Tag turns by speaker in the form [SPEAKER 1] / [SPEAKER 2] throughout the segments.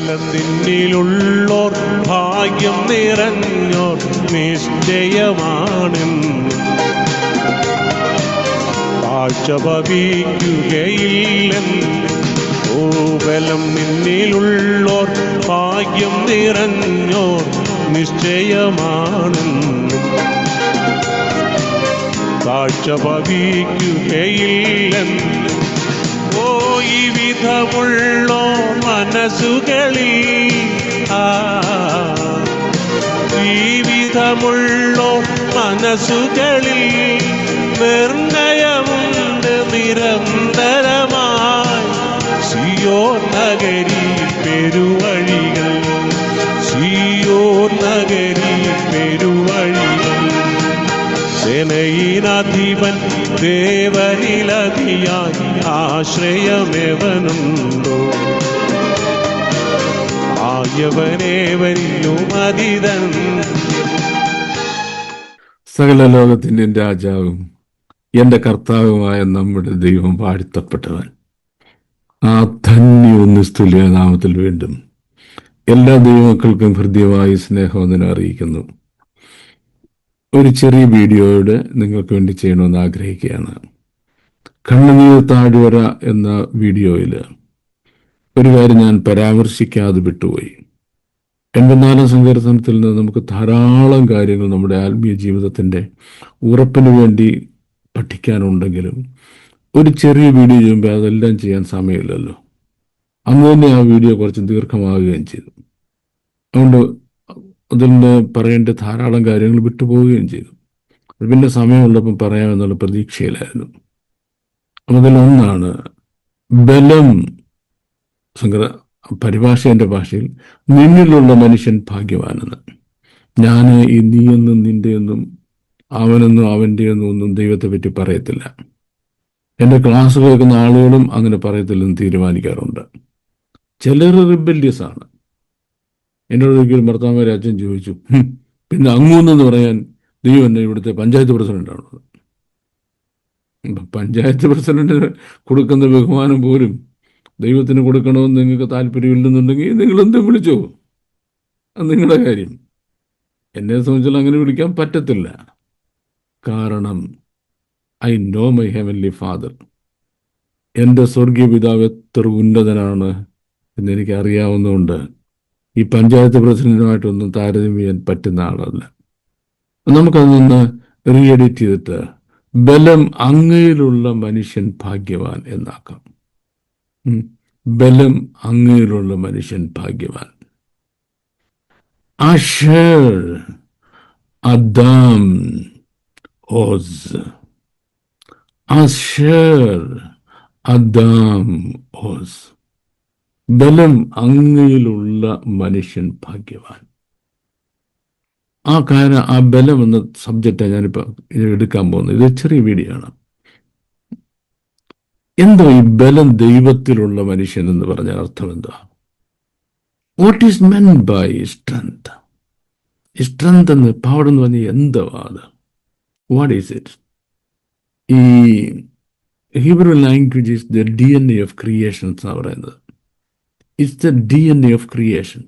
[SPEAKER 1] ബലം നിന്നിലുള്ളോർ ഭാഗ്യം നിറഞ്ഞോർ നിശ്ചയമാണെന്ന്. കാഴ്ച ഭവിക്കുകയില്ലെന്ന്. നിന്നിലുള്ളോർ ഭാഗ്യം നിറഞ്ഞോർ നിശ്ചയമാണ് ഓ മനസ്സുകളി. മനസ്സുകളിൽ ഈ മനസ്സുകളിൽ നിർണയമുണ്ട് നിരന്തരമായി. സിയോ നഗരി പെരുവഴികൾ. സിയോ സേനയിനധിപൻ ദേവനിലതിയായി ആശ്രയമെവനുണ്ടോ? ആയവനേവനിലും അതിതൻ
[SPEAKER 2] സകല ലോകത്തിന്റെ രാജാവും എന്റെ കർത്താവുമായ നമ്മുടെ ദൈവം വാഴ്ത്തപ്പെട്ടവൻ. ആ ധന്യവും നിസ്തുല്യ നാമത്തിൽ വീണ്ടും എല്ലാ ദൈവമക്കൾക്കും ഹൃദ്യമായി സ്നേഹവന്ദനം അറിയിക്കുന്നു. ഒരു ചെറിയ വീഡിയോയുടെ നിങ്ങൾക്ക് വേണ്ടി ചെയ്യണമെന്ന് ആഗ്രഹിക്കുകയാണ്. കണ്ണുനീർ താഴ്വര എന്ന വീഡിയോയിൽ ഒരു കാര്യം ഞാൻ പരാമർശിക്കാതെ വിട്ടുപോയി. എൺപത്തിനാലാം സങ്കീർത്തനത്തിൽ നിന്ന് നമുക്ക് ധാരാളം കാര്യങ്ങൾ നമ്മുടെ ആത്മീയ ജീവിതത്തിന്റെ ഉറപ്പിന് വേണ്ടി പഠിക്കാനുണ്ടെങ്കിലും ഒരു ചെറിയ വീഡിയോ ചെയ്യുമ്പോൾ അതെല്ലാം ചെയ്യാൻ സമയമില്ലല്ലോ. അന്ന് തന്നെ ആ വീഡിയോ കുറച്ച് ദീർഘമാവുകയും ചെയ്തു. അതുകൊണ്ട് അതിൽ നിന്ന് പറയേണ്ട ധാരാളം കാര്യങ്ങൾ വിട്ടുപോവുകയും ചെയ്തു. പിന്നെ സമയമുള്ളപ്പം പറയാമെന്നുള്ള പ്രതീക്ഷയിലായിരുന്നു. അതിലൊന്നാണ് ബലം. സങ്കര പരിഭാഷേന്റെ ഭാഷയിൽ നിന്നിലുള്ള മനുഷ്യൻ ഭാഗ്യവാനെന്ന്. ഞാൻ ഈ നീയെന്നും നിന്റെ എന്നും അവനെന്നും അവന്റെ എന്നും ഒന്നും ദൈവത്തെ പറ്റി പറയത്തില്ല. എന്റെ ക്ലാസ് കേൾക്കുന്ന ആളുകളും അങ്ങനെ പറയത്തില്ലെന്ന് തീരുമാനിക്കാറുണ്ട്. ചിലർ റിബല്യസ് ആണ് എന്നോട് ഒരിക്കലും ഭർത്താമാരെ അച്ഛൻ ചോദിച്ചു "ഹും, പിന്നെ അങ്ങൂന്നെന്ന് പറയാൻ ദൈവം എന്നെ ഇവിടുത്തെ പഞ്ചായത്ത് പ്രസിഡന്റാണുള്ളത് പഞ്ചായത്ത് പ്രസിഡന്റിന് കൊടുക്കുന്ന ബഹുമാനം പോലും ദൈവത്തിന് കൊടുക്കണമെന്ന് നിങ്ങൾക്ക് താല്പര്യമില്ലെന്നുണ്ടെങ്കിൽ നിങ്ങൾ എന്തും വിളിച്ചോ? അത് നിങ്ങളുടെ കാര്യം. എന്നെ സംബന്ധിച്ചാൽ അങ്ങനെ വിളിക്കാൻ പറ്റത്തില്ല. കാരണം I know my heavenly father. എന്റെ സ്വർഗീയ പിതാവ് എത്ര ഉന്നതനാണ് എന്നെനിക്ക് അറിയാവുന്നതുകൊണ്ട് ഈ പഞ്ചായത്ത് പ്രസിഡന്റുമായിട്ടൊന്നും താരതമ്യം ചെയ്യാൻ പറ്റുന്ന ആളല്ല. നമുക്കതൊന്ന് റീ എഡിറ്റ് ചെയ്തിട്ട് ബലം അങ്ങയിലുള്ള മനുഷ്യൻ ഭാഗ്യവാൻ എന്നാക്കാം. ബലം അങ്ങയിലുള്ള മനുഷ്യൻ ഭാഗ്യവാൻ. അഷർ അദാം ഓസ്. അഷർ അദാം ഓസ്. ബലം അങ്ങയിലുള്ള മനുഷ്യൻ ഭാഗ്യവാൻ. ആ കാര്യം ആ ബലം എന്ന സബ്ജക്റ്റാണ് ഞാനിപ്പോൾ എടുക്കാൻ പോകുന്നത്. ഇത് ചെറിയ വീഡിയോ ആണ്. എന്തോ ഈ ബലം ദൈവത്തിലുള്ള മനുഷ്യൻ എന്ന് പറഞ്ഞ അർത്ഥം എന്താ? What is meant by strength strength എന്ന് പവർ എന്ന് പറഞ്ഞാൽ എന്തോ അത്? വാട്ട് ഈസ് ഇറ്റ് ഈ Hebrew language is the D N A of creations എന്നാണ് പറയുന്നത്. It's the D N A of creation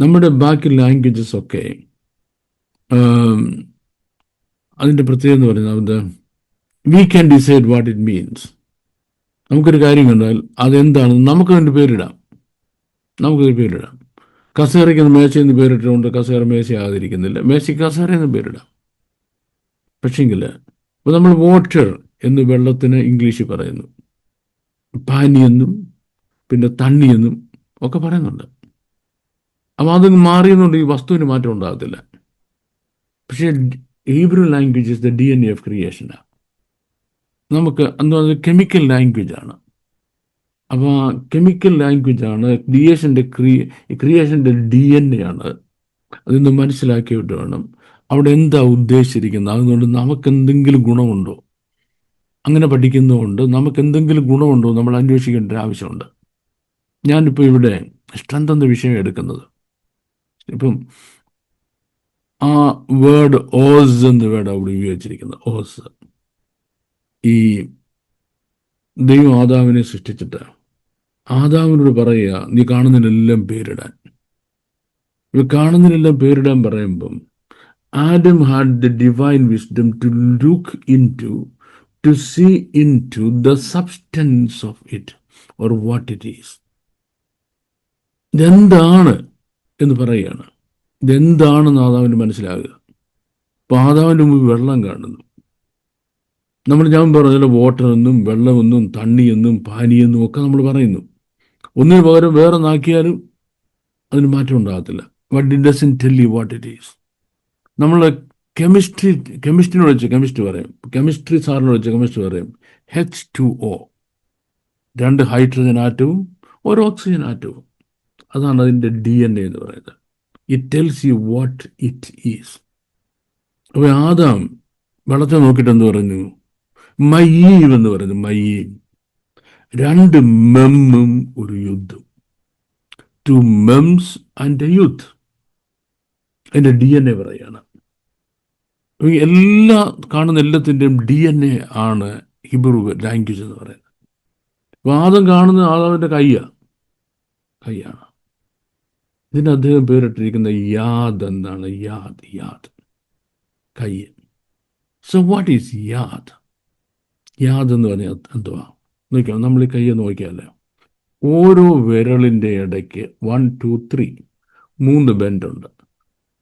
[SPEAKER 2] നമ്മുടെ ബാക്കി ലാംഗ്വേജസ് ഒക്കെ അതിന്റെ പ്രത്യേകത എന്ന് പറയുന്നത് we can decide what it means നമുക്കൊരു കാര്യം കണ്ടാൽ അതെന്താണെന്ന് നമുക്ക് അതിന്റെ പേരിടാം. നമുക്കൊരു പേരിടാം. കസേരയ്ക്ക് മേശ എന്ന് പേരിട്ടുകൊണ്ട് കസേര മേശയാകാതിരിക്കുന്നില്ല. മേശയ്ക്ക് കസേര എന്ന് പേരിടാം. പക്ഷേങ്കിൽ ഇപ്പോൾ നമ്മൾ വാട്ടർ എന്ന് വെള്ളത്തിന് ഇംഗ്ലീഷിൽ പറയുന്നു. പാനി എന്നും പിന്നെ തണ്ണി എന്നും ഒക്കെ പറയുന്നുണ്ട്. അപ്പോൾ അത് മാറിയെന്നുകൊണ്ട് ഈ വസ്തുവിന് മാറ്റം ഉണ്ടാകത്തില്ല. പക്ഷേ Hebrew language is the D N A of ക്രിയേഷനാണ് നമുക്ക് എന്താ കെമിക്കൽ ലാംഗ്വേജ് ആണ്. അപ്പോൾ ആ കെമിക്കൽ ലാംഗ്വേജ് ആണ് ക്രിയേഷന്റെ ക്രിയ ക്രിയേഷന്റെ ഡി എൻ എ ആണ്. അതിന്ന് മനസ്സിലാക്കിയിട്ട് വേണം. അവിടെ എന്താ ഉദ്ദേശിച്ചിരിക്കുന്നത്? അതുകൊണ്ട് നമുക്ക് എന്തെങ്കിലും ഗുണമുണ്ടോ? അങ്ങനെ പഠിക്കുന്നതുകൊണ്ട് നമുക്ക് എന്തെങ്കിലും ഗുണമുണ്ടോ നമ്മൾ അന്വേഷിക്കേണ്ട ആവശ്യമുണ്ട്. ഞാനിപ്പോൾ ഇവിടെ സ്ട്രെങ്ത് എന്ന വിഷയം എടുക്കുന്നത്. ഇപ്പം ആ വേർഡ് ഓസ് എന്ന വേർഡ് അവിടെ ഉപയോഗിച്ചിരിക്കുന്നത് ഓസ് ഈ ദൈവം ആദാവിനെ സൃഷ്ടിച്ചിട്ട് ആദാവിനോട് പറയുക നീ കാണുന്നതിനെല്ലാം പേരിടാൻ. ഇവ കാണുന്നതിനെല്ലാം പേരിടാൻ പറയുമ്പം Adam had the divine wisdom to look into to see into the substance of it or what it is ഇതെന്താണ് എന്ന് പറയുകയാണ്. ഇതെന്താണെന്ന് ആദാവിന് മനസ്സിലാകുക? അപ്പോൾ ആദാവിന്റെ മുമ്പ് വെള്ളം കാണുന്നു. നമ്മൾ ഞാൻ പറഞ്ഞ വാട്ടർ എന്നും വെള്ളമെന്നും തണ്ണിയെന്നും പാനിയെന്നും ഒക്കെ നമ്മൾ പറയുന്നു. ഒന്നിന് പകരം വേറെ നാക്കിയാലും അതിന് മാറ്റം ഉണ്ടാകത്തില്ല. What it doesn't tell you what it is നമ്മൾ കെമിസ്ട്രി കെമിസ്ട്രിനോട് വെച്ച് കെമിസ്ട്രി പറയും. കെമിസ്ട്രി സാറിനോട് വെച്ച് കെമിസ്ട്രി പറയും. എച്ച് ടു ഒ രണ്ട് ഹൈഡ്രജൻ ആറ്റവും ഒരു ഓക്സിജൻ ആറ്റവും അതാണ് അതിന്റെ ഡി എൻ എ എന്ന് പറയുന്നത്. It tells you what it is അപ്പോൾ ആദാം വെള്ളത്തെ നോക്കിയിട്ട് എന്ന് പറഞ്ഞു? മയ്യീവ് എന്ന് പറയുന്നു മയ്യീം രണ്ട് മെമ്മും ഒരു യുദ്ധം. Two mems and a yud അതിന്റെ ഡി എൻ എ പറയാണ്. എല്ലാ കാണുന്ന എല്ലാത്തിന്റെയും ഡി എൻ എ ആണ് ഹിബ്രു ലാംഗ്വേജ് എന്ന് പറയുന്നത്. വാദം കാണുന്ന ആദാവിന്റെ കയ്യാണ് കൈയാണ്. ഇതിന് അദ്ദേഹം പേരിട്ടിരിക്കുന്ന യാദ് എന്താണ് യാദ് യാദ്. കൈ so what is yad? Yad എന്ന് പറഞ്ഞാൽ എന്തുവാ? നോക്കിയാൽ നമ്മൾ ഈ കയ്യെ നോക്കിയാലേ. ഓരോ വിരളിന്റെ ഇടയ്ക്ക് വൺ ടു ത്രീ മൂന്ന് ബെൻഡുണ്ട്.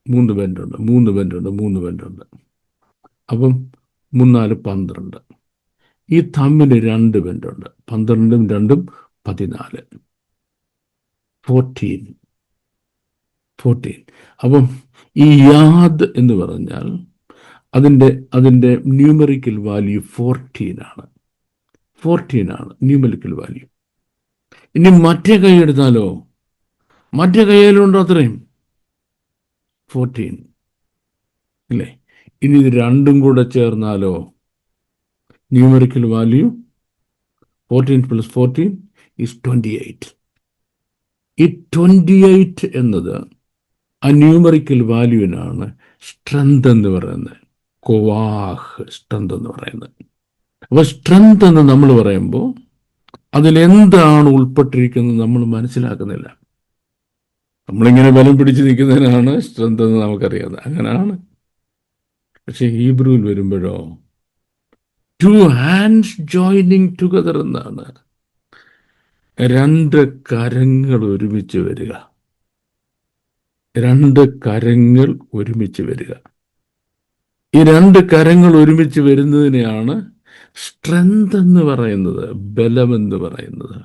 [SPEAKER 2] മൂന്ന് ബെൻഡുണ്ട്. മൂന്ന് ബെൻഡുണ്ട്. മൂന്ന് ബെൻഡുണ്ട്. അപ്പം മൂന്നാൽ പന്ത്രണ്ട്. ഈ തമ്മിൽ രണ്ട് ബെൻഡുണ്ട്. പന്ത്രണ്ടും രണ്ടും പതിനാല്. ഫോർട്ടീൻ ഫോർട്ടീൻ അപ്പം ഈ യാദ് എന്ന് പറഞ്ഞാൽ അതിന്റെ അതിന്റെ ന്യൂമറിക്കൽ വാല്യൂ ഫോർട്ടീൻ ആണ്. ഫോർട്ടീൻ ആണ് ന്യൂമറിക്കൽ വാല്യൂ ഇനി മറ്റേ കൈ എടുത്താലോ? മറ്റേ കൈയിലുണ്ടോ അത്രയും? ഫോർട്ടീൻ അല്ലേ ഇനി ഇത് രണ്ടും കൂടെ ചേർന്നാലോ? Numerical value fourteen plus fourteen is twenty eight ഈ ട്വന്റി എയ്റ്റ് എന്നത് ആ ന്യൂമറിക്കൽ വാല്യൂവിനാണ് സ്ട്രെങ്ത് എന്ന് പറയുന്നത്. കൊവാഹ് സ്ട്രെങ്ത് എന്ന് പറയുന്നത്. അപ്പോൾ സ്ട്രെങ്ത് എന്ന് നമ്മൾ പറയുമ്പോൾ അതിലെന്താണ് ഉൾപ്പെട്ടിരിക്കുന്നത് നമ്മൾ മനസ്സിലാക്കുന്നില്ല. നമ്മളിങ്ങനെ ബലം പിടിച്ച് നിൽക്കുന്നതിനാണ് സ്ട്രെങ്ത് എന്ന് നമുക്കറിയാം അങ്ങനെയാണ്. പക്ഷെ ഹീബ്രുവിൽ വരുമ്പോഴോ ടു ഹാൻഡ്സ് ജോയിനിങ് ടുഗദർ എന്നാണ്. രണ്ട് കരങ്ങൾ ഒരുമിച്ച് വരിക. രണ്ട് കരങ്ങൾ ഒരുമിച്ച് വരിക. ഈ രണ്ട് കരങ്ങൾ ഒരുമിച്ച് വരുന്നതിനെയാണ് സ്ട്രെങ്ത് എന്ന് പറയുന്നത് ബലം എന്ന് പറയുന്നത്.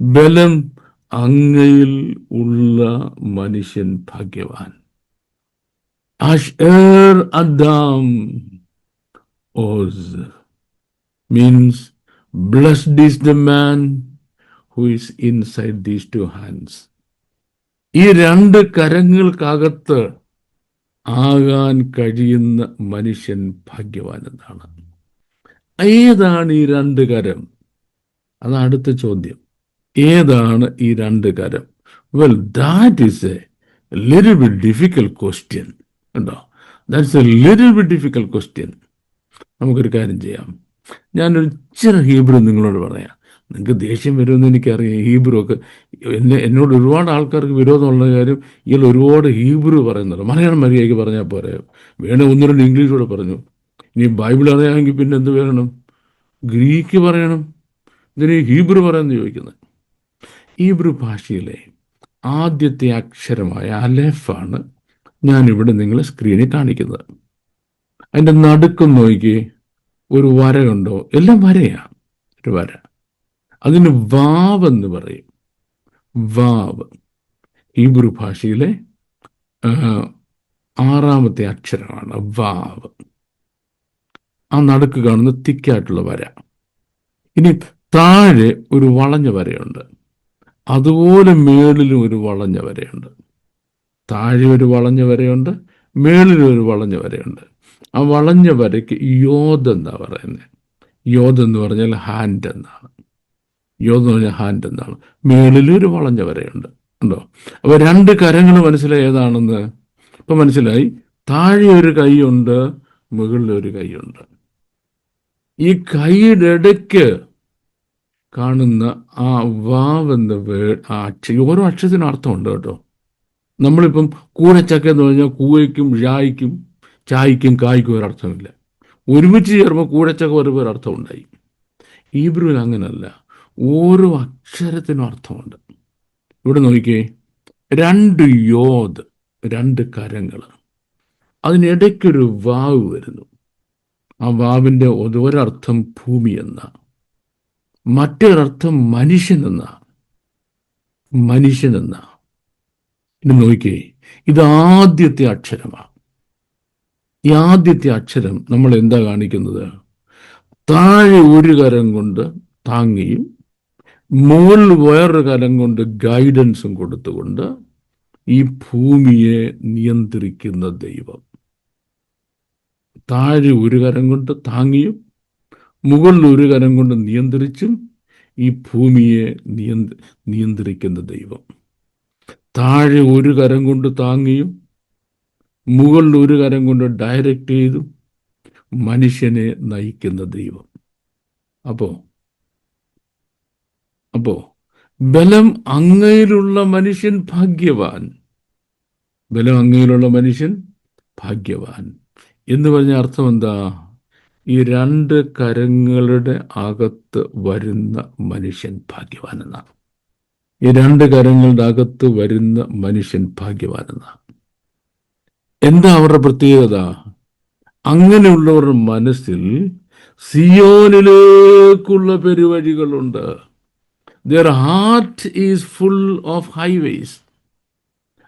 [SPEAKER 2] ബലം അങ്ങയിൽ ഉള്ള മനുഷ്യൻ ഭാഗ്യവാൻ. Asher adam oz means blessed is the man who is inside these two hands ഈ രണ്ട് കരങ്ങൾക്കകത്ത് ആകാൻ കഴിയുന്ന മനുഷ്യൻ ഭാഗ്യവാൻ എന്നാണ് ഏതാണ് ഈ രണ്ട് കരം? അതാണ് അടുത്ത ചോദ്യം. ഏതാണ് ഈ രണ്ട് കരം? Well that is a little bit difficult question ഉണ്ടോ that's a little bit difficult question നമുക്കൊരു കാര്യം ചെയ്യാം. ഞാനൊരു ഇച്ചിരി ഹീബ്രു നിങ്ങളോട് പറയാം. നിങ്ങൾക്ക് ദേഷ്യം വരുമെന്ന് എനിക്കറിയാം. ഹീബ്രു ഒക്കെ എന്നെ എന്നോട് ഒരുപാട് ആൾക്കാർക്ക് വിരോധമുള്ള കാര്യം ഇയാൾ ഒരുപാട് ഹീബ്രു പറയുന്നുണ്ട്. മലയാളം മര്യാദയ്ക്ക് പറഞ്ഞാൽ പോരെ. വേണേ ഒന്ന് രണ്ട് ഇംഗ്ലീഷൂടെ പറഞ്ഞു. ഇനി ബൈബിൾ അറിയാമെങ്കിൽ പിന്നെ എന്ത് വേണം ഗ്രീക്ക് പറയണം. ഇതിന് ഹീബ്രു പറയാമെന്ന് ചോദിക്കുന്നത്? ഹീബ്രു ഭാഷയിലെ ആദ്യത്തെ അക്ഷരമായ അലേഫാണ് ഞാനിവിടെ നിങ്ങളെ സ്ക്രീനിൽ കാണിക്കുന്നത്. അതിന്റെ നടുക്കം നോക്കി ഒരു വര കണ്ടോ? എല്ലാം വരയാണ് ഒരു വര. അതിന് വാവ് എന്ന് പറയും. വാവ്. ഹീബ്രു ഭാഷയിലെ ആറാമത്തെ അക്ഷരമാണ് വാവ്. ആ നടുക്ക് കാണുന്ന തിക്കായിട്ടുള്ള വര. ഇനി താഴെ ഒരു വളഞ്ഞ വരയുണ്ട്. അതുപോലെ മേളിലും ഒരു വളഞ്ഞ വരയുണ്ട്. താഴെ ഒരു വളഞ്ഞ വരയുണ്ട് മേളിലും ഒരു വളഞ്ഞ വരയുണ്ട്. ആ വളഞ്ഞ വരയ്ക്ക് യോദ് എന്നാ പറയുന്നത് യോദ് എന്ന് പറഞ്ഞാൽ ഹാൻഡ് എന്നാണ്. ഹാൻഡ് എന്നാണ് മേളിലൊരു വളഞ്ഞ വരയുണ്ട്. ഉണ്ടോ? അപ്പൊ രണ്ട് കരങ്ങൾ മനസ്സിലായി ഏതാണെന്ന്? ഇപ്പൊ മനസ്സിലായി. താഴെ ഒരു കൈയുണ്ട് മുകളിൽ ഒരു കൈയുണ്ട്. ഈ കൈയുടെ ഇടയ്ക്ക് കാണുന്ന ആ വാവ് എന്ന വേ അക്ഷ ഓരോ അക്ഷരത്തിനും അർത്ഥമുണ്ട് കേട്ടോ. നമ്മളിപ്പം കൂടച്ചക്ക എന്ന് പറഞ്ഞാൽ കൂവയ്ക്കും ഴായ്ക്കും ചായക്കും കായ്ക്കും ഒരർത്ഥമില്ല ഒരുമിച്ച് ചേർമ്പോൾ കൂടച്ചക്ക ഒരു പേർ അർത്ഥമുണ്ടായി. ഈബ്രുവിൽ അങ്ങനല്ല. ഓരോ അക്ഷരത്തിനും അർത്ഥമുണ്ട്. ഇവിടെ നോക്കിക്കേ. രണ്ട് യോദ് രണ്ട് കരങ്ങൾ. അതിനിടയ്ക്കൊരു വാവ് വരുന്നു. ആ വാവിന്റെ ഒരർത്ഥം ഭൂമി എന്ന. മറ്റൊരർത്ഥം മനുഷ്യൻ എന്ന. ഇനി നോക്കിയേ ഇത് ആദ്യത്തെ അക്ഷരമാണ് ഈ ആദ്യത്തെ അക്ഷരം നമ്മൾ എന്താ കാണിക്കുന്നത്? താഴെ ഒരു കരം കൊണ്ട് താങ്ങിയും മുകളിൽ വേറൊരു കരം കൊണ്ട് ഗൈഡൻസും കൊടുത്തുകൊണ്ട് ഈ ഭൂമിയെ നിയന്ത്രിക്കുന്ന ദൈവം. താഴെ ഒരു കരം കൊണ്ട് താങ്ങിയും മുകളിൽ ഒരു കരം കൊണ്ട് നിയന്ത്രിച്ചും ഈ ഭൂമിയെ നിയന്ത്ര നിയന്ത്രിക്കുന്ന ദൈവം. താഴെ ഒരു കരം കൊണ്ട് താങ്ങിയും മുകളിൽ ഒരു കരം കൊണ്ട് ഡയറക്റ്റ് ചെയ്തും മനുഷ്യനെ നയിക്കുന്ന ദൈവം. അപ്പോ അപ്പോ ബലം അങ്ങയിലുള്ള മനുഷ്യൻ ഭാഗ്യവാൻ. ബലം അങ്ങയിലുള്ള മനുഷ്യൻ ഭാഗ്യവാൻ. എന്ന് പറഞ്ഞ അർത്ഥം എന്താ? ഈ രണ്ട് കരങ്ങളുടെ അകത്ത് വരുന്ന മനുഷ്യൻ ഭാഗ്യവാൻ എന്നാണ്. ഈ രണ്ട് കരങ്ങളുടെ അകത്ത് വരുന്ന മനുഷ്യൻ ഭാഗ്യവാൻ എന്നാണ്. എന്താ അവരുടെ പ്രത്യേകത? അങ്ങനെയുള്ളവരുടെ മനസ്സിൽ സിയോനിലേക്കുള്ള പെരുവഴികളുണ്ട്. Their heart is full of highways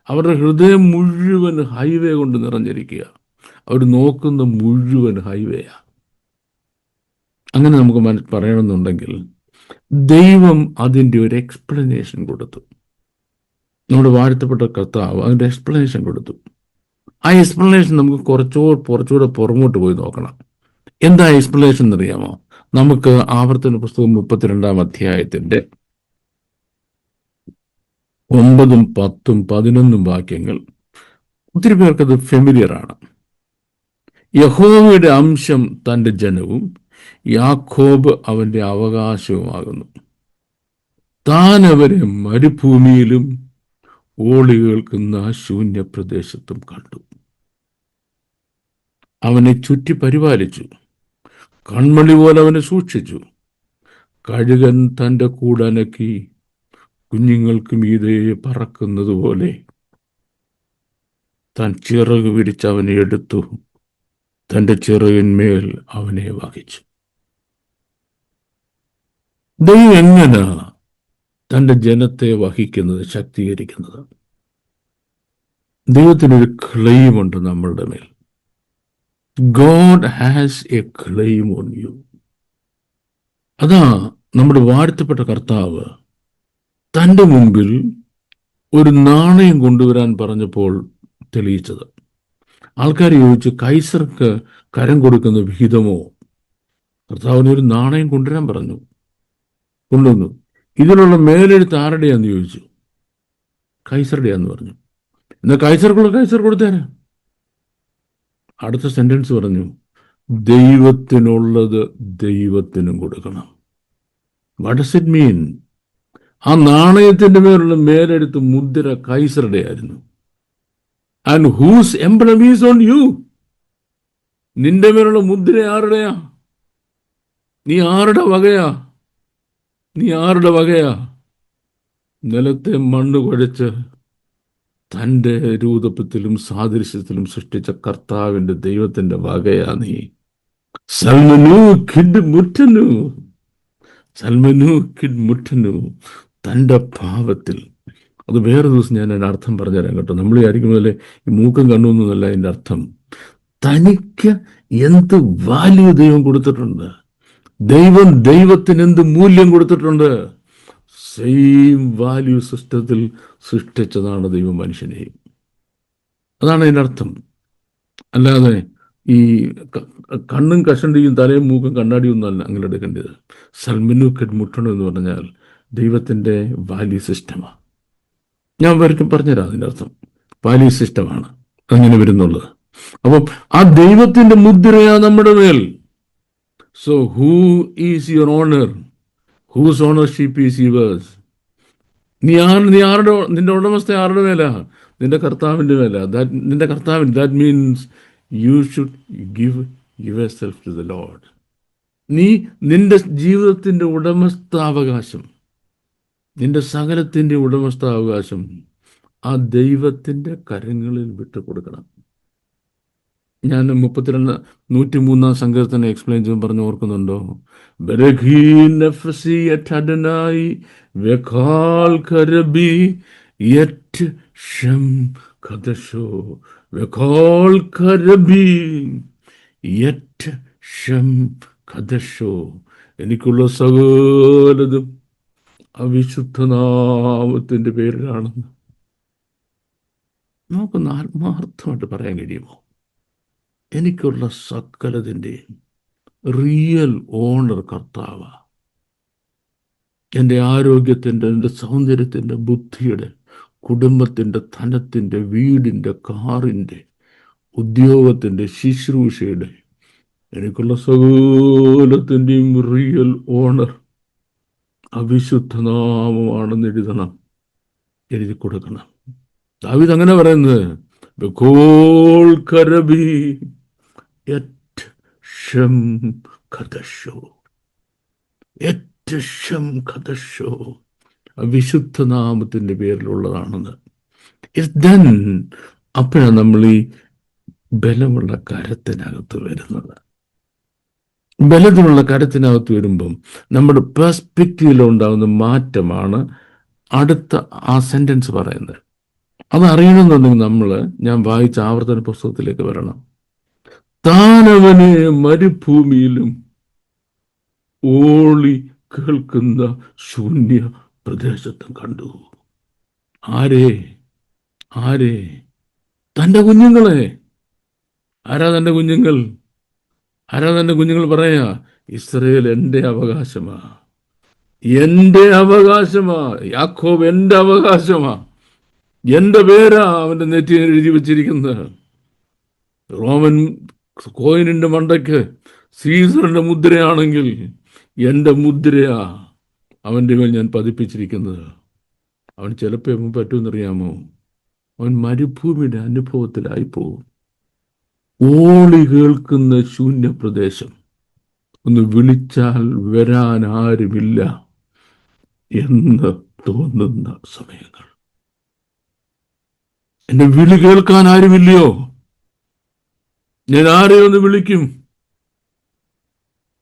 [SPEAKER 2] അവരുടെ ഹൃദയം മുഴുവൻ ഹൈവേ കൊണ്ട് നിറഞ്ഞിരിക്കുക. അവർ നോക്കുന്ന മുഴുവൻ ഹൈവേയാണ് അങ്ങനെ നമുക്ക് മന- പറയണമെന്നുണ്ടെങ്കിൽ ദൈവം അതിന്റെ ഒരു എക്സ്പ്ലനേഷൻ കൊടുത്തു. നമ്മുടെ വാഴ്ത്തപ്പെട്ട കർത്താവ് അതിന്റെ എക്സ്പ്ലനേഷൻ കൊടുത്തു. ആ എക്സ്പ്ലനേഷൻ നമുക്ക് കുറച്ചുകൂടെ കുറച്ചുകൂടെ പുറമോട്ട് പോയി നോക്കണം. എന്താ എക്സ്പ്ലനേഷൻ എന്നറിയാമോ? നമുക്ക് ആവർത്തന പുസ്തകം മുപ്പത്തിരണ്ടാം അധ്യായത്തിന്റെ ഒമ്പതും പത്തും പതിനൊന്നും വാക്യങ്ങൾ. ഒത്തിരി പേർക്കത് ഫെമിലിയറാണ് യഹോവയുടെ അംശം തന്റെ ജനവും യാക്കോബ് അവന്റെ അവകാശവുമാകുന്നു. താൻ അവരെ മരുഭൂമിയിലും ഓളി കേൾക്കുന്ന ശൂന്യപ്രദേശത്തും കണ്ടു. അവനെ ചുറ്റി പരിപാലിച്ചു. കൺമണി പോലെ അവനെ സൂക്ഷിച്ചു. കഴുകൻ തന്റെ കൂടനക്കി കുഞ്ഞുങ്ങൾക്ക് മീതെ പറക്കുന്നത് പോലെ താൻ ചിറക് പിടിച്ച് അവനെ എടുത്തു. തന്റെ ചിറകിന്മേൽ അവനെ വഹിച്ചു. ദൈവം എങ്ങനെ തന്റെ ജനത്തെ വഹിക്കുന്നത് ശക്തീകരിക്കുന്നത്? ദൈവത്തിനൊരു ക്ലെയിമുണ്ട് നമ്മളുടെ മേൽ. God has a claim on you അതാ നമ്മുടെ വാഴ്ത്തപ്പെട്ട കർത്താവ് തന്റെ മുമ്പിൽ ഒരു നാണയം കൊണ്ടുവരാൻ പറഞ്ഞപ്പോൾ തെളിയിച്ചത്. ആൾക്കാർ ചോദിച്ചു കൈസർക്ക് കരം കൊടുക്കുന്ന വിഹിതമോ? കർത്താവിന് ഒരു നാണയം കൊണ്ടുവരാൻ പറഞ്ഞു. കൊണ്ടുവന്നു. ഇതിലുള്ള മേലെഴുത്ത് ആരുടെയാന്ന്? ചോദിച്ചു. കൈസറുടെയാന്ന് പറഞ്ഞു. എന്നാൽ കൈസർക്കുള്ള കൈസർ കൊടുത്തേനെ. അടുത്ത സെന്റൻസ് പറഞ്ഞു ദൈവത്തിനുള്ളത് ദൈവത്തിനും കൊടുക്കണം. വാട്ട് ഇറ്റ് മീൻ ആ നാണയത്തിന്റെ മേലുള്ള മേലെടുത്ത് മുദ്ര കൈസറുടെ ആയിരുന്നു and whose emblem on you നിന്റെ മേലുള്ള മുദ്ര ആരുടെയാ? നീ ആരുടെ വകയാ? നീ ആരുടെ വകയാ? നിലത്തെ മണ്ണ് കുഴച്ച് തന്റെ രൂപത്തിലും സാദൃശ്യത്തിലും സൃഷ്ടിച്ച കർത്താവിന്റെ ദൈവത്തിന്റെ വകയാ നീ. സൽമനു കിഡ് മുറ്റനു സൽമനു കിഡ് മുറ്റനു തന്റെ ഭാവത്തിൽ. അത് വേറെ ദിവസം ഞാൻ അതിന്റെ അർത്ഥം പറഞ്ഞുതരാം കേട്ടോ. നമ്മൾ വിചാരിക്കുന്നതല്ലേ ഈ മൂക്കും എന്നല്ല അതിന്റെ അർത്ഥം. തനിക്ക് എന്ത് വാല്യൂ ദൈവം കൊടുത്തിട്ടുണ്ട്? ദൈവം ദൈവത്തിന് എന്ത് മൂല്യം കൊടുത്തിട്ടുണ്ട്? സെയിം വാല്യൂ സിസ്റ്റത്തിൽ സൃഷ്ടിച്ചതാണ് ദൈവം മനുഷ്യനെയും. അതാണ് അതിന്റെ അർത്ഥം. അല്ലാതെ ഈ കണ്ണും കഷണ്ടിയും തലയും മൂക്കും കണ്ണാടിയും ഒന്നും അല്ല അങ്ങനെ എടുക്കേണ്ടത്. സൽമിനു കെട്ട് മുട്ടണു എന്ന് പറഞ്ഞാൽ ദൈവത്തിന്റെ വാല്യൂ സിസ്റ്റമാണ് ഞാൻ വരയ്ക്കും പറഞ്ഞുതരാം അതിന്റെ അർത്ഥം. വാല്യൂ സിസ്റ്റമാണ്. അങ്ങനെ വരുന്നുള്ളത്? അപ്പം ആ ദൈവത്തിന്റെ മുദ്രയാ നമ്മുടെ മേൽ. So who is your owner whose ownership is yours നീ ആർ നീ ആരുടെ നിന്റെ ഉടമസ്ഥ ആരുടെ മേലാ? നിന്റെ കർത്താവിന്റെ മേലാ. ദാറ്റ് നിന്റെ കർത്താവിൻ that means you should give yourself to the lord നീ നിന്റെ ജീവിതത്തിന്റെ ഉടമസ്ഥാവകാശം. നിന്റെ സകലത്തിന്റെ ഉടമസ്ഥാവകാശം ആ ദൈവത്തിന്റെ കരങ്ങളിൽ വിട്ടു കൊടുക്കണം. ഞാൻ മുപ്പത്തിരണ്ട് നൂറ്റി മൂന്നാം സങ്കീർത്തനം എക്സ്പ്ലെയിൻ ചെയ്യാൻ പറഞ്ഞ് ഓർക്കുന്നുണ്ടോ? എനിക്കുള്ള സകലതും അവിശുദ്ധനാമത്തിന്റെ പേരിലാണെന്ന് നമുക്ക് ആത്മാർത്ഥമായിട്ട് പറയാൻ കഴിയുമോ? എനിക്കുള്ള സകലതിന്റെ റിയൽ ഓണർ കർത്താവ. എന്റെ ആരോഗ്യത്തിന്റെ എന്റെ സൗന്ദര്യത്തിന്റെ ബുദ്ധിയുടെ കുടുംബത്തിന്റെ ധനത്തിന്റെ വീടിന്റെ കാറിന്റെ ഉദ്യോഗത്തിന്റെ ശുശ്രൂഷയുടെ എനിക്കുള്ള സകലത്തിന്റെയും റിയൽ ഓണർ അവിശുദ്ധനാമമാണെന്ന് എഴുതണം. എഴുതി കൊടുക്കണം. ദാവിദ് അങ്ങനെ പറയുന്നത് ബിക്കോൾ കരബി ഷം ഖദശോ വിശുദ്ധനാമത്തിന്റെ പേരിലുള്ളതാണെന്ന്. ദെൻ അപ്പോഴാണ് നമ്മൾ ഈ ബലമുള്ള കരത്തിനകത്ത് വരുന്നത്. ബലത്തിലുള്ള കരത്തിനകത്ത് വരുമ്പം നമ്മുടെ പെർസ്പെക്റ്റീവിലുണ്ടാകുന്ന മാറ്റമാണ് അടുത്ത ആ സെന്റൻസ് പറയുന്നത്. അത് നമ്മൾ ഞാൻ വായിച്ച ആവർത്തന പുസ്തകത്തിലേക്ക് വരണം. താനവനെ മരുഭൂമിയിലും ഓളി കേൾക്കുന്ന ശൂന്യ പ്രദേശത്തും കണ്ടു. ആരേ? ആരേ? തന്റെ കുഞ്ഞുങ്ങളെ. ആരാ തന്റെ കുഞ്ഞുങ്ങൾ? ആരാ തന്നെ കുഞ്ഞുങ്ങൾ പറയാ? ഇസ്രയേൽ എന്റെ അവകാശമാ. എന്റെ അവകാശമാ. യാക്കോബ് എന്റെ അവകാശമാ. എന്റെ പേരാ അവന്റെ നെറ്റി എഴുതി വച്ചിരിക്കുന്നത്. റോമൻ കോയിനിന്റെ മണ്ടയ്ക്ക് സീസറിന്റെ മുദ്രയാണെങ്കിൽ എന്റെ മുദ്രയാ അവന്റെ മേൽ ഞാൻ പതിപ്പിച്ചിരിക്കുന്നത്. അവൻ ചിലപ്പോൾ പറ്റുമെന്നറിയാമോ? അവൻ മരുഭൂമിയുടെ അനുഭവത്തിലായി പോകും ഓളി കേൾക്കുന്ന ശൂന്യപ്രദേശം. ഒന്ന് വിളിച്ചാൽ വരാൻ ആരുമില്ല എന്ന് തോന്നുന്ന സമയങ്ങൾ. എന്റെ വിളി കേൾക്കാൻ ആരുമില്ലയോ? ഞാൻ ആരെയോ ഒന്ന് വിളിക്കും?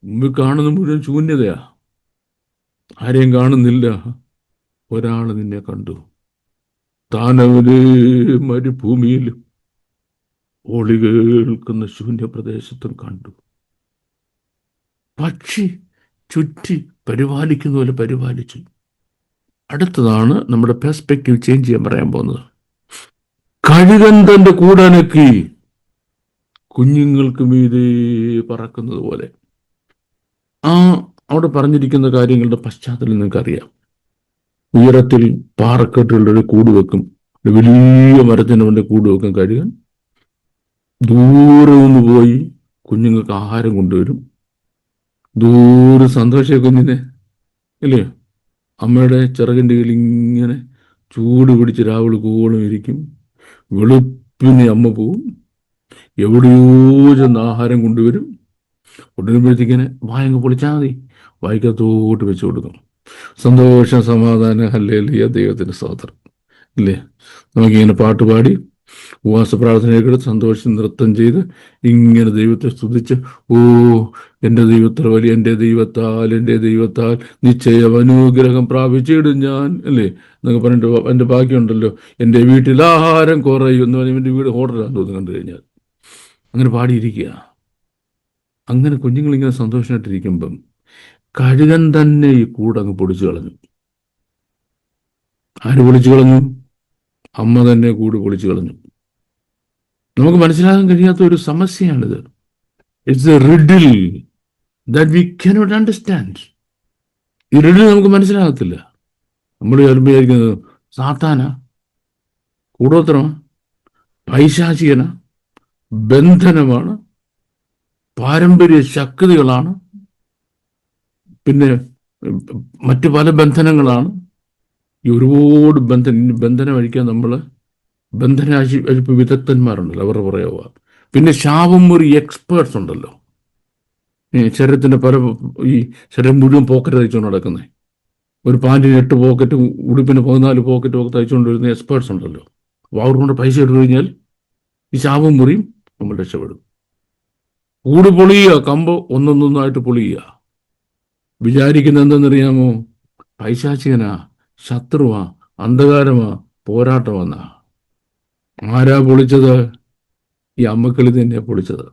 [SPEAKER 2] മുമ്പിൽ കാണുന്ന മുഴുവൻ ശൂന്യതയാ. ആരെയും കാണുന്നില്ല. ഒരാൾ നിന്നെ കണ്ടു. താനവര് മരുഭൂമിയിലും ഓളി കേൾക്കുന്ന ശൂന്യപ്രദേശത്തും കണ്ടു. പക്ഷി ചുറ്റി പരിപാലിക്കുന്ന പോലെ പരിപാലിച്ചു. അടുത്തതാണ് നമ്മുടെ പെർസ്പെക്റ്റീവ് ചേഞ്ച് ചെയ്യാൻ പറയാൻ പോകുന്നത്. കഴുകൻ തന്റെ കൂടനക്കി കുഞ്ഞുങ്ങൾക്ക് മീതെ പറക്കുന്നത് പോലെ. ആ അവിടെ പറഞ്ഞിരിക്കുന്ന കാര്യങ്ങളുടെ പശ്ചാത്തലം നിങ്ങൾക്കറിയാം. ഉയരത്തിൽ പാറക്കെട്ടുകളുടെ കൂട് വെക്കും. വലിയ മരത്തിനവന്റെ കൂട് വെക്കും കഴുകൻ. ദൂരെ ഒന്ന് പോയി കുഞ്ഞുങ്ങൾക്ക് ആഹാരം കൊണ്ടുവരും. ദൂരെ സന്തോഷ കുഞ്ഞിനെ ഇല്ലയോ അമ്മയുടെ ചിറകിന്റെ കീഴിൽ ഇങ്ങനെ ചൂട് പിടിച്ച് രാവിലെ കൂളം ഇരിക്കും. വെളുപ്പിന് അമ്മ പോവും. എവിടെയോ ചെന്ന് ആഹാരം കൊണ്ടുവരും. കൊണ്ടുവരുമ്പോഴത്തേക്കിനെ വായങ്ങ് പൊളിച്ചാൽ മതി. വായിക്കത്തോട്ട് വെച്ച് കൊടുക്കും. സന്തോഷം സമാധാനം. ഹല്ലേലിയ. ദൈവത്തിന്റെ സ്വാതന്ത്ര്യം ഇല്ലേ? നമുക്കിങ്ങനെ പാട്ട് പാടി ഉപവാസ പ്രാർത്ഥനയൊക്കെ സന്തോഷം നൃത്തം ചെയ്ത് ഇങ്ങനെ ദൈവത്തെ സ്തുതിച്ച് ഓ എന്റെ ദൈവത്തിൽ വലിയ എന്റെ ദൈവത്താൽ എന്റെ ദൈവത്താൽ നിശ്ചയം അനുഗ്രഹം പ്രാപിച്ചിടും ഞാൻ അല്ലേ? എന്നൊക്കെ പറഞ്ഞിട്ട് എന്റെ ബാക്കിയുണ്ടല്ലോ എന്റെ വീട്ടിൽ ആഹാരം കുറയും എന്ന് പറഞ്ഞാൽ എന്റെ വീട് ഹോട്ടലാണ് തോന്നുന്നു കണ്ടു കഴിഞ്ഞാൽ. അങ്ങനെ പാടിയിരിക്കുക. അങ്ങനെ കുഞ്ഞുങ്ങളിങ്ങനെ സന്തോഷമായിട്ടിരിക്കുമ്പം കഴുകൻ തന്നെ ഈ കൂടങ്ങ് പൊടിച്ചു കളഞ്ഞു. ആര് പൊളിച്ചു കളഞ്ഞു? അമ്മ തന്നെ കൂട് പൊളിച്ചു കളഞ്ഞു. നമുക്ക് മനസ്സിലാകാൻ കഴിയാത്ത ഒരു സമസ്യയാണിത്. It's a riddle that we cannot understand ഈ റിഡിൽ നമുക്ക് മനസ്സിലാകത്തില്ല. നമ്മൾ വിചാരിക്കുന്നത് സാത്താന കൂടോത്ര പൈശാചികന ബന്ധനമാണ് പാരമ്പര്യ ശക്തികളാണ് പിന്നെ മറ്റു പല ബന്ധനങ്ങളാണ് ഈ ഒരുപാട് ബന്ധനം ഇനി ബന്ധനം അഴിക്കാൻ നമ്മൾ ബന്ധനാശി അഴി- അഴിപ്പ് വിദഗ്ധന്മാരുണ്ടല്ലോ അവരുടെ പറയുക പിന്നെ ശാപം മുറി എക്സ്പേർട്സ് ഉണ്ടല്ലോ. ഈ ശരീരത്തിന്റെ പല ഈ ശരീരം മുഴുവൻ പോക്കറ്റ് തയ്ച്ചുകൊണ്ട് നടക്കുന്നത് ഒരു പാന്റിന് എട്ട് പോക്കറ്റും ഉടുപ്പിന് പതിനാല് പോക്കറ്റും ഒക്കെ തയ്ച്ചുകൊണ്ട് വരുന്ന എക്സ്പേർട്സ് ഉണ്ടല്ലോ. അപ്പോൾ അവർ കൊണ്ട് പൈസ എടുത്തു കഴിഞ്ഞാൽ ഈ ശാപം മുറിയും നമ്മൾ രക്ഷപ്പെടും. കൂട് പൊളിയുക കമ്പ് ഒന്നൊന്നൊന്നായിട്ട് പൊളിയുക വിചാരിക്കുന്ന എന്തെന്നറിയാമോ? പൈശാചികനാ. ശത്രുവാ അന്ധകാരമാ പോരാട്ടമെന്നാ. ആരാ പൊളിച്ചത്? ഈ അമ്മക്കിളി തന്നെ പൊളിച്ചത്.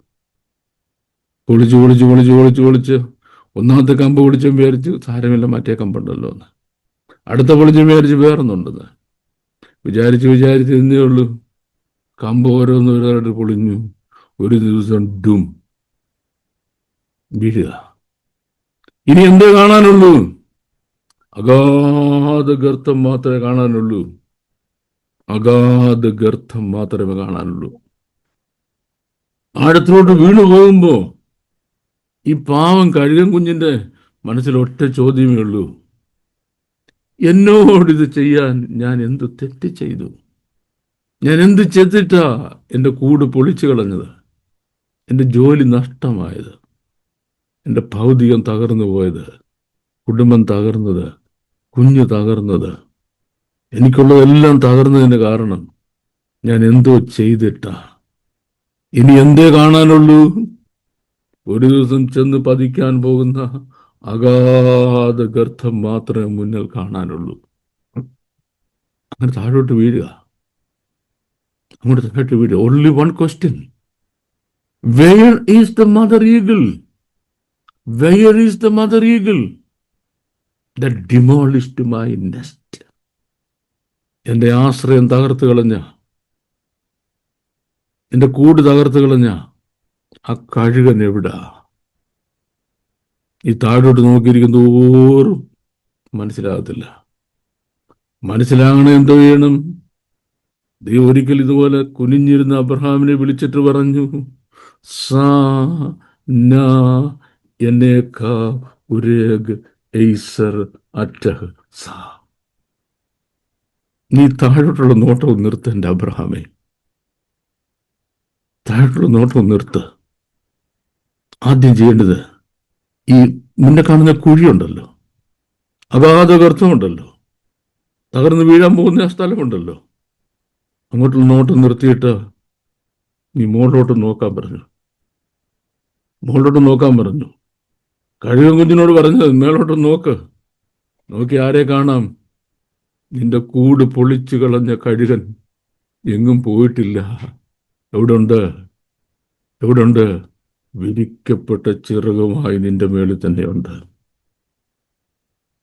[SPEAKER 2] പൊളിച്ച് പൊളിച്ച് പൊളിച്ച് പൊളിച്ച് പൊളിച്ച് ഒന്നാമത്തെ കമ്പ് പൊളിച്ചും വിചാരിച്ച് സാരമില്ല മറ്റേ കമ്പുണ്ടല്ലോ എന്ന്. അടുത്ത പൊളിച്ചും വിചാരിച്ച് വേറൊന്നുണ്ടെന്ന്. വിചാരിച്ച് വിചാരിച്ച് ഇന്നേ ഉള്ളൂ. കമ്പ് ഓരോന്ന് ഓരോന്നായിട്ട് പൊളിഞ്ഞു. ഒരു ദിവസം ഡും. വീഴുക. ഇനി എന്തേ കാണാനുള്ളൂ? അഗാധ ഗർത്തം മാത്രമേ കാണാനുള്ളൂ. അഗാധ ഗർത്തം മാത്രമേ കാണാനുള്ളൂ. ആഴത്തിലോട്ട് വീണു പോകുമ്പോൾ ഈ പാവം കഴുകൻ കുഞ്ഞിന്റെ മനസ്സിൽ ഒറ്റ ചോദ്യമേ ഉള്ളൂ. എന്നോട് ഇത് ചെയ്യാൻ ഞാൻ എന്ത് തെറ്റ് ചെയ്തു? ഞാൻ എന്ത് ചെയ്തിട്ടാ എന്റെ കൂട് പൊളിച്ചു കളഞ്ഞത്? എന്റെ ജോലി നഷ്ടമായത്? എന്റെ ഭൗതികം തകർന്നു പോയത്? കുടുംബം തകർന്നത്? കുഞ്ഞ് തകർന്നത്. എനിക്കുള്ളതെല്ലാം തകർന്നതിന് കാരണം ഞാൻ എന്തോ ചെയ്തിട്ടാ. ഇനി എന്തേ കാണാനുള്ളൂ? ഒരു ദിവസം ചെന്ന് പതിക്കാൻ പോകുന്ന അഗാധ ഗർത്ഥം മാത്രമേ മുന്നിൽ കാണാനുള്ളൂ. അങ്ങനെ താഴോട്ട് വീഴുക. അങ്ങോട്ട് താഴോട്ട് വീഴുക. Only one question where is the mother eagle where is the mother eagle the demolished my nest എന്റെ ആശ്രയം തകർത്ത് കളഞ്ഞ എന്റെ കൂട് തകർത്ത് കളഞ്ഞ ആ കഴുകൻ എവിടാ? ഈ താഴോട്ട് നോക്കിയിരിക്കുന്ന തോറും മനസ്സിലാകത്തില്ല. മനസ്സിലാകണം എന്തോ ചെയ്യണം ദൈവം ഒരിക്കൽ ഇതുപോലെ കുനിഞ്ഞിരുന്ന അബ്രഹാമിനെ വിളിച്ചിട്ട് പറഞ്ഞു സാ എന്നേക്കാ എന്നേക്ക ഉരേഗ് എയ്സർ അറ്റഹ് സാ. നീ താഴോട്ടുള്ള നോട്ടവും നിർത്ത് എന്റെ അബ്രഹാമേ. താഴോട്ടുള്ള നോട്ടവും നിർത്ത്. ആദ്യം ചെയ്യേണ്ടത് ഈ മുന്നേ കാണുന്ന കുഴിയുണ്ടല്ലോ. അഗാധ ഗർത്തമുണ്ടല്ലോ. തകർന്ന് വീഴാൻ പോകുന്ന ആ സ്ഥലമുണ്ടല്ലോ. അങ്ങോട്ടുള്ള നോട്ടം നിർത്തിയിട്ട് നീ മുകളിലോട്ട് നോക്കാൻ പറഞ്ഞു. മുകളിലോട്ട് നോക്കാൻ പറഞ്ഞു. കഴുകൻ കുഞ്ഞിനോട് പറഞ്ഞത് മേലോട്ട് നോക്ക്. നോക്കി ആരെ കാണാം? നിന്റെ കൂട് പൊളിച്ചു കളഞ്ഞ കഴുകൻ എങ്ങും പോയിട്ടില്ല. എവിടെ ഉണ്ട് എവിടെ ഉണ്ട് വിരിക്കപ്പെട്ട ചിറകുമായി നിന്റെ മേളിൽ തന്നെയുണ്ട്.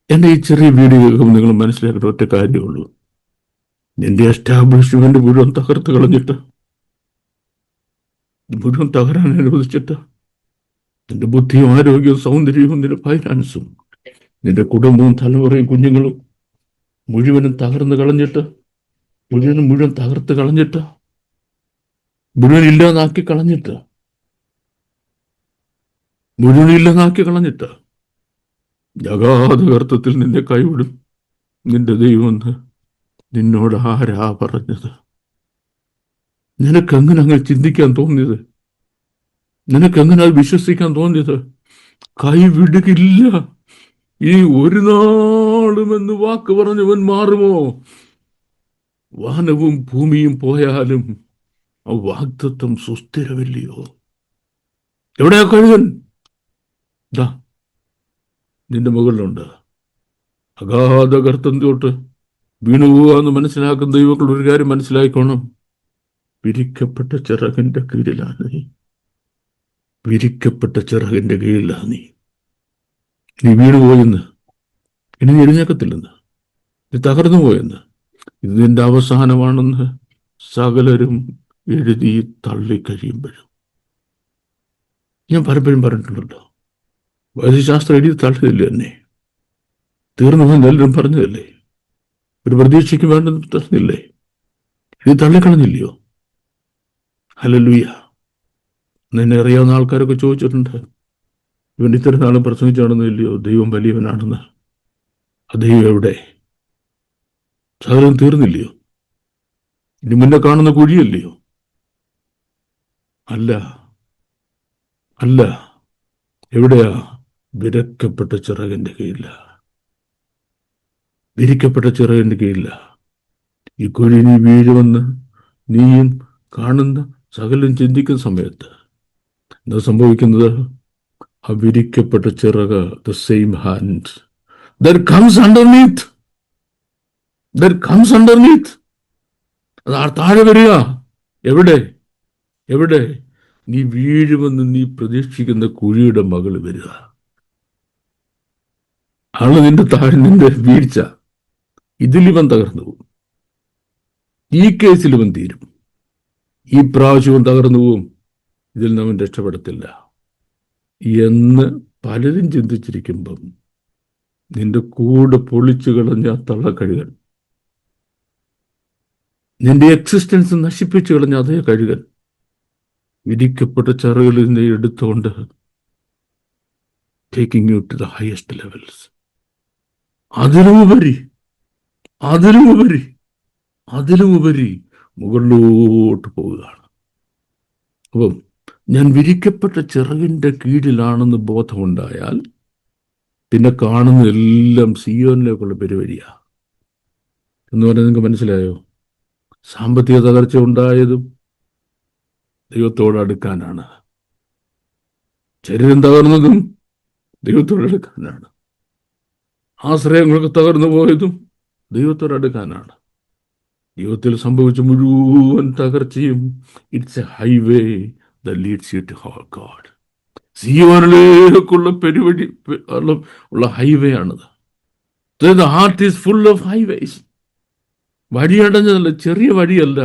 [SPEAKER 2] എന്റെ ഈ ചെറിയ വീഡിയോ കേൾക്കുമ്പോൾ നിങ്ങൾ മനസ്സിലാക്കേണ്ട ഒറ്റ കാര്യമുള്ളൂ. നിന്റെ എസ്റ്റാബ്ലിഷ്മെന്റ് മുഴുവൻ തകർത്ത് കളഞ്ഞിട്ട് മുഴുവൻ തകരാൻ അനുവദിച്ചിട്ട് നിന്റെ ബുദ്ധിയും ആരോഗ്യവും സൗന്ദര്യവും നിന്റെ ഫൈനാൻസും നിന്റെ കുടുംബവും തലമുറയും കുഞ്ഞുങ്ങളും മുഴുവനും തകർന്ന് കളഞ്ഞിട്ട് മുഴുവനും മുഴുവൻ തകർത്ത് കളഞ്ഞിട്ട് മുഴുവൻ ഇല്ലാതാക്കി കളഞ്ഞിട്ട് മുഴുവൻ ഇല്ലാതാക്കി കളഞ്ഞിട്ട് ജഗാതകർത്ഥത്തിൽ നിന്നെ കൈവിടും. നിന്റെ ദൈവമെന്ന് നിന്നോട് ആരാ പറഞ്ഞത്? നിനക്കെങ്ങനെ അങ്ങനെ ചിന്തിക്കാൻ തോന്നിയത്? നിനക്കെങ്ങനെ അത് വിശ്വസിക്കാൻ തോന്നിയത്? കൈവിടുകില്ല ഈ ഒരു നാളും എന്ന് വാക്ക് പറഞ്ഞവൻ മാറുമോ? വാനവും ഭൂമിയും പോയാലും ആ വാഗ്ദത്വം സുസ്ഥിരമില്ലയോ? എവിടെയാ കഴുകൻ? ദാ നിന്റെ മുകളിലുണ്ട്. അഗാധ ഗർത്തം തൊട്ട് വീണു പോവാന്ന് മനസ്സിലാക്കുന്ന ദൈവങ്ങൾ ഒരു കാര്യം മനസ്സിലായിക്കോണം. വിരിക്കപ്പെട്ട ചിറകിന്റെ കീഴിലാണ് നീ. വിരിക്കപ്പെട്ട ചിറകിന്റെ കീഴിലാണ് നീ. നീ വീട് പോയെന്ന്. ഇനി എഴുന്നേക്കത്തില്ലെന്ന്. നീ തകർന്നു പോയെന്ന്. ഇത് നിന്റെ അവസാനമാണെന്ന് സകലരും എഴുതി തള്ളി കഴിയുമ്പോഴും. ഞാൻ പലപ്പോഴും പറഞ്ഞിട്ടുണ്ടല്ലോ വൈദ്യശാസ്ത്രം എഴുതി തള്ളിയതല്ലേ എന്നെ? തീർന്നു പോയെന്ന് എല്ലാവരും പറഞ്ഞതല്ലേ? ഒരു പ്രതീക്ഷയ്ക്ക് വേണ്ടെന്ന് തന്നില്ലേ ഇത് തള്ളിക്കളഞ്ഞില്ലയോ? ഹലലുയ്യ നിന്നെ അറിയാവുന്ന ആൾക്കാരൊക്കെ ചോദിച്ചിട്ടുണ്ട്. ഇവൻ ഇത്ര നാളും പ്രസംഗിച്ചാണെന്ന് ഇല്ലയോ? ദൈവം വലിയവനാണെന്ന്. ദൈവം എവിടെ? സകലം തീർന്നില്ലയോ? ഇനി മുന്നേ കാണുന്ന കുഴിയല്ലയോ? അല്ല. അല്ല. എവിടെയാ? വിരക്കപ്പെട്ട ചിറകിന്റെ കീഴില. വിരിക്കപ്പെട്ട ചിറകിന്റെ കീഴില. ഈ കുഴി നീ വീഴുമെന്ന് നീയും കാണുന്ന സകലം ചിന്തിക്കുന്ന സമയത്ത് എന്താ സംഭവിക്കുന്നത്? ആ വിരിക്കപ്പെട്ട ചിറക് the same hand there comes underneath there comes underneath അത് താഴെ വരിക. എവിടെ? എവിടെ? നീ വീഴുമെന്ന് നീ പ്രതീക്ഷിക്കുന്ന കുഴിയുടെ മകൾ വരിക. ആണ് നിന്റെ താഴെ നിന്റെ വീഴ്ച. ഇതിലിവൻ തകർന്നു പോകും ഈ കേസിലിവൻ തീരും. ഈ പ്രാവശ്യവും തകർന്നു പോവും. ഇതിൽ നിന്ന് രക്ഷപ്പെടത്തില്ല. എന്ന് പലരും ചിന്തിച്ചിരിക്കുമ്പം നിന്റെ കൂട് പൊളിച്ചു കളഞ്ഞ തള്ള തള്ളക്കഴുകൻ നിന്റെ എക്സിസ്റ്റൻസ് നശിപ്പിച്ചു കളഞ്ഞ അതേ കഴുകൻ വിധിക്കപ്പെട്ട ചെറുകളിൽ നിന്ന് എടുത്തുകൊണ്ട് taking you to the highest levels അതിലുപരി അതിലുപരി അതിലുപരി മുകളിലോട്ട് പോവുകയാണ്. അപ്പം ഞാൻ വിരിക്കപ്പെട്ട ചിറകിന്റെ കീഴിലാണെന്ന് ബോധമുണ്ടായാൽ പിന്നെ കാണുന്ന എല്ലാം സിയോനിലേക്കുള്ള പെരുവഴിയാ. എന്ന് പറഞ്ഞാൽ നിങ്ങൾക്ക് മനസ്സിലായോ? സാമ്പത്തിക തകർച്ച ഉണ്ടായതും ദൈവത്തോട് അടുക്കാനാണ്. ശരീരം തകർന്നതും ദൈവത്തോട് അടുക്കാനാണ്. ആശ്രയങ്ങളൊക്കെ തകർന്നു പോയതും ദൈവത്തോട് അടുക്കാനാണ്. ദൈവത്തിൽ സംഭവിച്ച മുഴുവൻ തകർച്ചയും it's a highway the leads you to our സിയോനിലേക്കുള്ള പെരുവഴി ഉള്ള- ഹൈവേ ആണത്. Heart is full of highways വഴിയടഞ്ഞതല്ല ചെറിയ വഴിയല്ല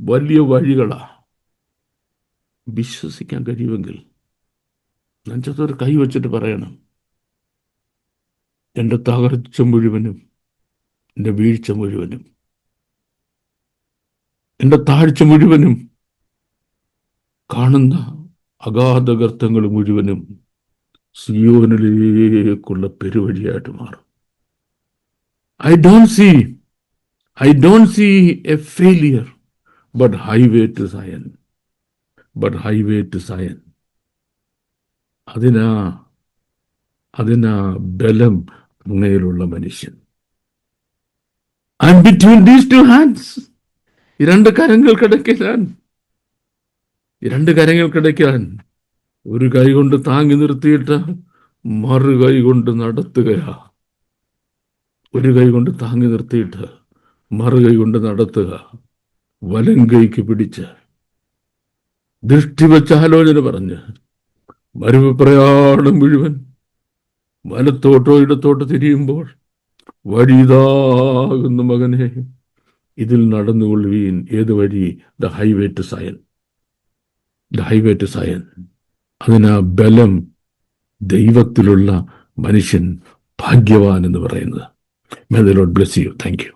[SPEAKER 2] വലിയ വഴികളാ. വിശ്വസിക്കാൻ കഴിയുമെങ്കിൽ നെഞ്ചത്തൊരു കൈ വെച്ചിട്ട് പറയണം. എന്റെ തകർച്ച മുഴുവനും എന്റെ വീഴ്ച മുഴുവനും എന്റെ താഴ്ച മുഴുവനും കാണുന്ന അഗാധ ഗർത്തങ്ങൾ മുഴുവനും സിയോനിലേക്കുള്ള പെരുവഴിയായിട്ട് മാറും. I don't see I don't see a failure but highway to Zion but highway to Zion അതിനാ അതിനാ ബലം അങ്ങയിലുള്ള മനുഷ്യൻ. I between these two hands ഈ രണ്ട് കരങ്ങൾക്കിടയ്ക്ക് ഈ രണ്ട് കരങ്ങൾക്കിടയ്ക്കാൻ ഒരു കൈ കൊണ്ട് താങ്ങി നിർത്തിയിട്ട് മറു കൈ കൊണ്ട് നടത്തുകയാ. ഒരു കൈ കൊണ്ട് താങ്ങി നിർത്തിയിട്ട് മറു കൈ കൊണ്ട് നടത്തുക. വലം കൈക്ക് പിടിച്ച് ദൃഷ്ടി വെച്ച ആലോചന പറഞ്ഞ് മരുവ് പ്രയാണം മുഴുവൻ വലത്തോട്ടോ ഇടത്തോട്ടോ തിരിയുമ്പോൾ വഴിതാകുന്ന മകനെ. ഇതിൽ നടന്നുകൊള്ളുവീൻ ഏത് വഴി? The highway to Zion the highway to Zion. അതിനാ ബലം ദൈവത്തിലുള്ള മനുഷ്യൻ ഭാഗ്യവാൻ എന്ന് പറയുന്നത്. May the lord bless you thank you